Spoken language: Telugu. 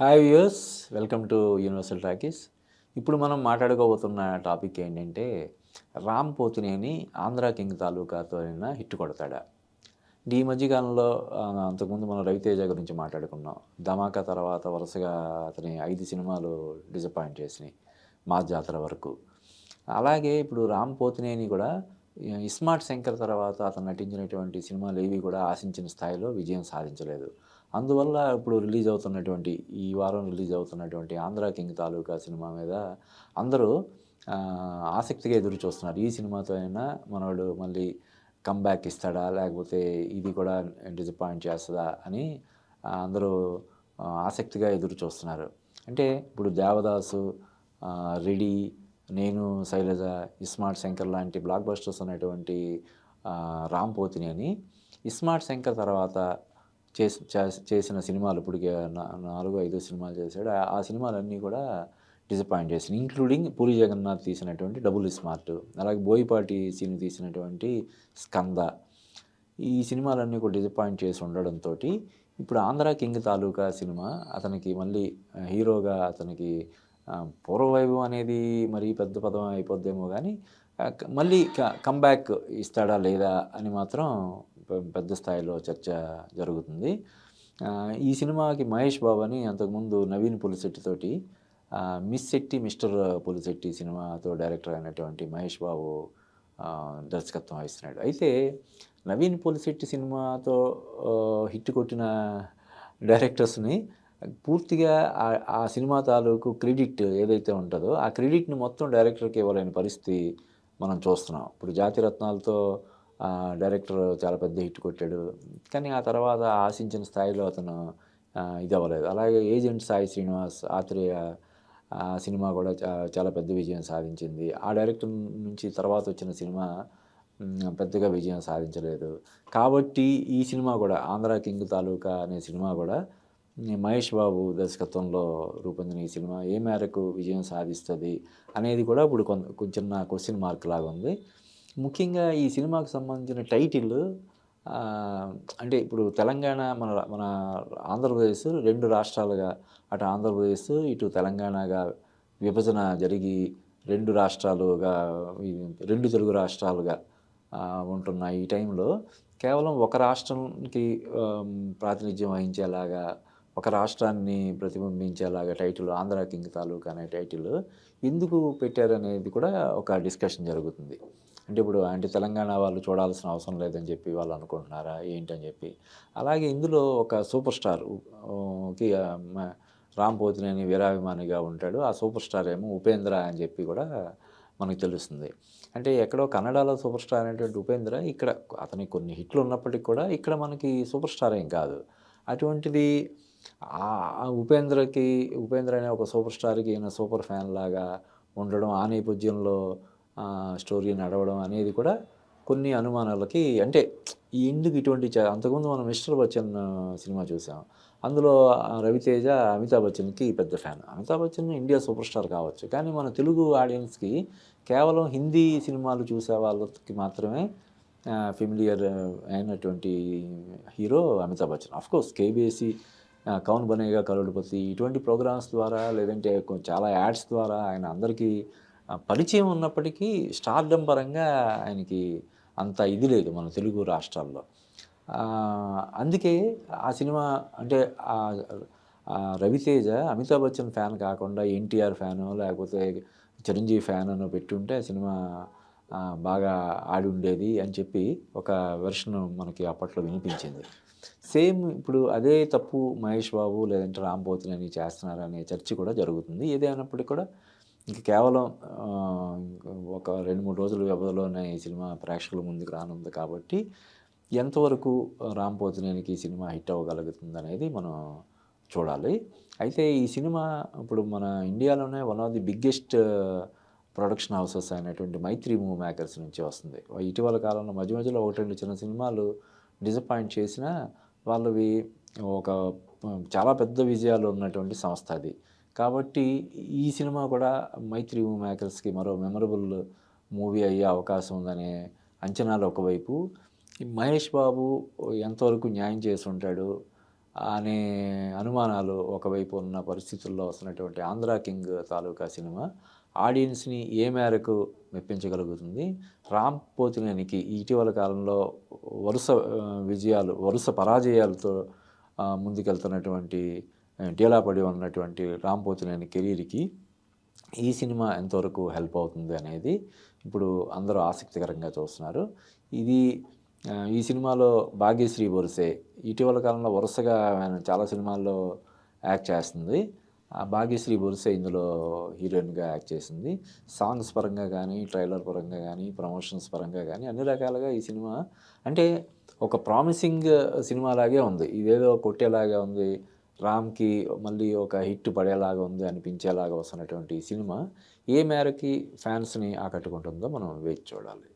Hi viewers welcome to universal talkies ఇప్పుడు మనం మాట్లాడుకోబోతున్న టాపిక్ ఏంటంటే రామ్ పోతినేని ఆంధ్ర కింగ్ తాలూకాతో అయినా హిట్ కొడతాడా? ఈ మధ్యకాలంలో అంతకుముందు మనం రవితేజ గురించి మాట్లాడుకున్నాం. ధమాకా తర్వాత వరుసగా అతని ఐదు సినిమాలు డిసప్పాయింట్ చేసినాయి మా జాతర వరకు. అలాగే ఇప్పుడు రామ్ పోతినేని కూడా ఇస్మార్ట్ శంకర్ తర్వాత అతను నటించినటువంటి సినిమాలు ఏవి కూడా ఆశించిన స్థాయిలో విజయం సాధించలేదు. అందువల్ల ఇప్పుడు రిలీజ్ అవుతున్నటువంటి ఈ వారం రిలీజ్ అవుతున్నటువంటి ఆంధ్ర కింగ్ తాలూకా సినిమా మీద అందరూ ఆసక్తిగా ఎదురు చూస్తున్నారు. ఈ సినిమాతో అయినా మనవాడు మళ్ళీ కంబ్యాక్ ఇస్తాడా? లేకపోతే ఇది కూడా డిసప్పాయింట్ చేస్తుందా? అని అందరూ ఆసక్తిగా ఎదురు చూస్తున్నారు. అంటే ఇప్పుడు దేవదాసు రెడీ నేను శైలజ ఇస్మార్ట్ శంకర్ లాంటి బ్లాక్ బస్టర్స్ ఉన్నటువంటి ఆ, అని పోతినేని ఇస్మార్ట్ శంకర్ తర్వాత చేసి చేస్- చేసిన సినిమాలు ఇప్పుడు నాలుగు ఐదు సినిమాలు చేశాడు. ఆ- సినిమాలన్నీ కూడా డిసప్పాయింట్ చేసింది. ఇంక్లూడింగ్ పూరి జగన్నాథ్ తీసినటువంటి డబుల్ స్మార్ట్ అలాగే బోయిపాటి సీన్ తీసినటువంటి స్కంద. ఈ సినిమాలన్నీ కూడా డిసప్పాయింట్ చేసి ఉండడంతో ఇప్పుడు ఆంధ్ర కింగ్ తాలూకా సినిమా అతనికి మళ్ళీ హీరోగా అతనికి పూర్వవైభవం అనేది మరీ పెద్ద పదం అయిపోద్దేమో కానీ క- మళ్ళీ కంబ్యాక్ ఇస్తాడా లేదా అని మాత్రం పెద్ద స్థాయిలో చర్చ జరుగుతుంది. ఈ సినిమాకి మహేష్ బాబు అని అంతకుముందు నవీన్ పులిశెట్టితోటి మిస్ శెట్టి మిస్టర్ పులిశెట్టి సినిమాతో డైరెక్టర్ అయినటువంటి మహేష్ బాబు దర్శకత్వం వహిస్తున్నాడు. అయితే నవీన్ పులిశెట్టి సినిమాతో హిట్ కొట్టిన డైరెక్టర్స్ని పూర్తిగా ఆ- సినిమా తాలూకు క్రెడిట్ ఏదైతే ఉంటుందో ఆ క్రెడిట్ని మొత్తం డైరెక్టర్కి ఇవ్వలేని పరిస్థితి మనం చూస్తున్నాం. ఇప్పుడు జాతిరత్నాలతో డైరెక్టర్ చాలా పెద్ద హిట్ కొట్టాడు. కానీ ఆ తర్వాత ఆశించిన స్థాయిలో అతను ఇది అవ్వలేదు అలాగే ఏజెంట్ సాయి శ్రీనివాస్ ఆత్రేయ సినిమా కూడా చాలా పెద్ద విజయం సాధించింది. ఆ డైరెక్టర్ నుంచి తర్వాత వచ్చిన సినిమా పెద్దగా విజయం సాధించలేదు. కాబట్టి ఈ సినిమా కూడా ఆంధ్ర కింగ్ తాలూకా అనే సినిమా కూడా మహేష్ బాబు దర్శకత్వంలో రూపొందిన ఈ సినిమా ఏ మేరకు విజయం సాధిస్తుంది అనేది కూడా ఇప్పుడు కొంచెం నా క్వశ్చన్ మార్క్ లాగా ఉంది ముఖ్యంగా ఈ సినిమాకు సంబంధించిన టైటిల్ అంటే ఇప్పుడు తెలంగాణ మన మన ఆంధ్రప్రదేశ్ రెండు రాష్ట్రాలుగా అటు ఆంధ్రప్రదేశ్ ఇటు తెలంగాణగా విభజన జరిగి రెండు రాష్ట్రాలుగా రెండు తెలుగు రాష్ట్రాలుగా ఉంటున్న ఈ టైంలో. కేవలం ఒక రాష్ట్రంకి ప్రాతినిధ్యం వహించేలాగా ఒక రాష్ట్రాన్ని ప్రతిబింబించేలాగా టైటిల్ ఆంధ్ర కింగ్ తాలూకా అనే టైటిల్ ఎందుకు పెట్టారనేది కూడా ఒక డిస్కషన్ జరుగుతుంది. అంటే ఇప్పుడు అంటే తెలంగాణ వాళ్ళు చూడాల్సిన అవసరం లేదని చెప్పి వాళ్ళు అనుకుంటున్నారా? ఏంటని చెప్పి. అలాగే ఇందులో ఒక సూపర్ స్టార్కి రామ్ పోతినేని వీరాభిమానిగా ఉంటాడు. ఆ సూపర్ స్టార్ ఏమో ఉపేంద్ర అని చెప్పి కూడా మనకు తెలుస్తుంది. అంటే ఎక్కడో కన్నడలో సూపర్ స్టార్ అనేటువంటి ఉపేంద్ర ఇక్కడ అతనికి కొన్ని హిట్లు ఉన్నప్పటికీ కూడా ఇక్కడ మనకి సూపర్ స్టార్ ఏం కాదు. అటువంటిది ఆ ఉపేంద్రకి ఉపేంద్ర అనే ఒక సూపర్ స్టార్కి ఈయన సూపర్ ఫ్యాన్ లాగా ఉండడం ఆ నేపథ్యంలో స్టోరీ నడవడం అనేది కూడా కొన్ని అనుమానాలకి అంటే ఈ ఎందుకు ఇటువంటి చ- అంతకుముందు మనం మిస్టర్ బచ్చన్ సినిమా చూసాం. అందులో రవితేజ అమితాబ్ బచ్చన్కి పెద్ద fan. Amitabh Bachchan India super star కావచ్చు. కానీ మన తెలుగు ఆడియన్స్కి కేవలం హిందీ సినిమాలు చూసే వాళ్ళకి మాత్రమే ఫెమిలియర్ అయినటువంటి hero Amitabh Bachchan. Of course Kaun Banega Crorepati ఇటువంటి ప్రోగ్రామ్స్ ద్వారా లేదంటే చాలా యాడ్స్ ద్వారా ఆయన అందరికీ పరిచయం ఉన్నప్పటికీ స్టార్డం పరంగా ఆయనకి అంత ఇది లేదు మన తెలుగు రాష్ట్రాల్లో. అందుకే ఆ సినిమా అంటే రవితేజ అమితాబ్ బచ్చన్ ఫ్యాన్ కాకుండా ఎన్టీఆర్ ఫ్యాను లేకపోతే చిరంజీవి ఫ్యాన్ అని పెట్టుంటే ఆ సినిమా బాగా ఆడి ఉండేది అని చెప్పి ఒక వెర్షన్ మనకి అప్పట్లో వినిపించింది. సేమ్ ఇప్పుడు అదే తప్పు మహేష్ బాబు లేదంటే రామ్ చేస్తున్నారనే చర్చ కూడా జరుగుతుంది. ఏదైనప్పటికీ కూడా ఇంక కేవలం ఒక రెండు మూడు రోజుల వ్యవధిలోనే ఈ సినిమా ప్రేక్షకుల ముందుకు రానుంది కాబట్టి ఎంతవరకు రామ్ పోతినేనికి ఈ సినిమా హిట్ అవ్వగలుగుతుంది అనేది మనం చూడాలి. అయితే ఈ సినిమా ఇప్పుడు మన ఇండియాలోనే one of the biggest production houses అయినటువంటి మైత్రి మూవీ మేకర్స్ నుంచి వస్తుంది. ఇటీవల కాలంలో మధ్య మధ్యలో ఒకటి రెండు చిన్న సినిమాలు డిసప్పాయింట్ చేసినా వాళ్ళవి ఒక చాలా పెద్ద విజయాలు ఉన్నటువంటి సంస్థ అది. కాబట్టి ఈ సినిమా కూడా మైత్రి మూవీ మేకర్స్కి మరో మెమరబుల్ మూవీ అయ్యే అవకాశం ఉందనే అంచనాలు ఒకవైపు. మహేష్ బాబు ఎంతవరకు న్యాయం చేసి ఉంటాడు అనే అనుమానాలు ఒకవైపు ఉన్న పరిస్థితుల్లో వస్తున్నటువంటి ఆంధ్ర కింగ్ తాలూకా సినిమా ఆడియన్స్ని ఏ మేరకు మెప్పించగలుగుతుంది? రామ్ పోతినేనికి ఇటీవల కాలంలో వరుస విజయాలు వరుస పరాజయాలతో ముందుకెళ్తున్నటువంటి ఆ, డీలా పడి ఉన్నటువంటి రాంపోతులేని కెరీర్కి ఈ సినిమా ఎంతవరకు హెల్ప్ అవుతుంది అనేది ఇప్పుడు అందరూ ఆసక్తికరంగా చూస్తున్నారు. ఇది ఈ సినిమాలో భాగ్యశ్రీ బొరుసే ఇటీవల కాలంలో వరుసగా ఆయన చాలా సినిమాల్లో యాక్ట్ చేస్తుంది. ఆ భాగ్యశ్రీ బొరుసే ఇందులో హీరోయిన్గా యాక్ట్ చేసింది. సాంగ్స్ పరంగా కానీ ట్రైలర్ పరంగా కానీ ప్రమోషన్స్ పరంగా కానీ అన్ని రకాలుగా ఈ సినిమా అంటే ఒక ప్రామిసింగ్ సినిమా లాగే ఉంది. ఇదేదో కొట్టేలాగా ఉంది. రామ్కి మళ్ళీ ఒక హిట్ పడేలాగా ఉంది అనిపించేలాగా వస్తున్నటువంటి ఈ సినిమా ఏ మేరకి ఫ్యాన్స్ని ఆకట్టుకుంటుందో మనం వేచి చూడాలి.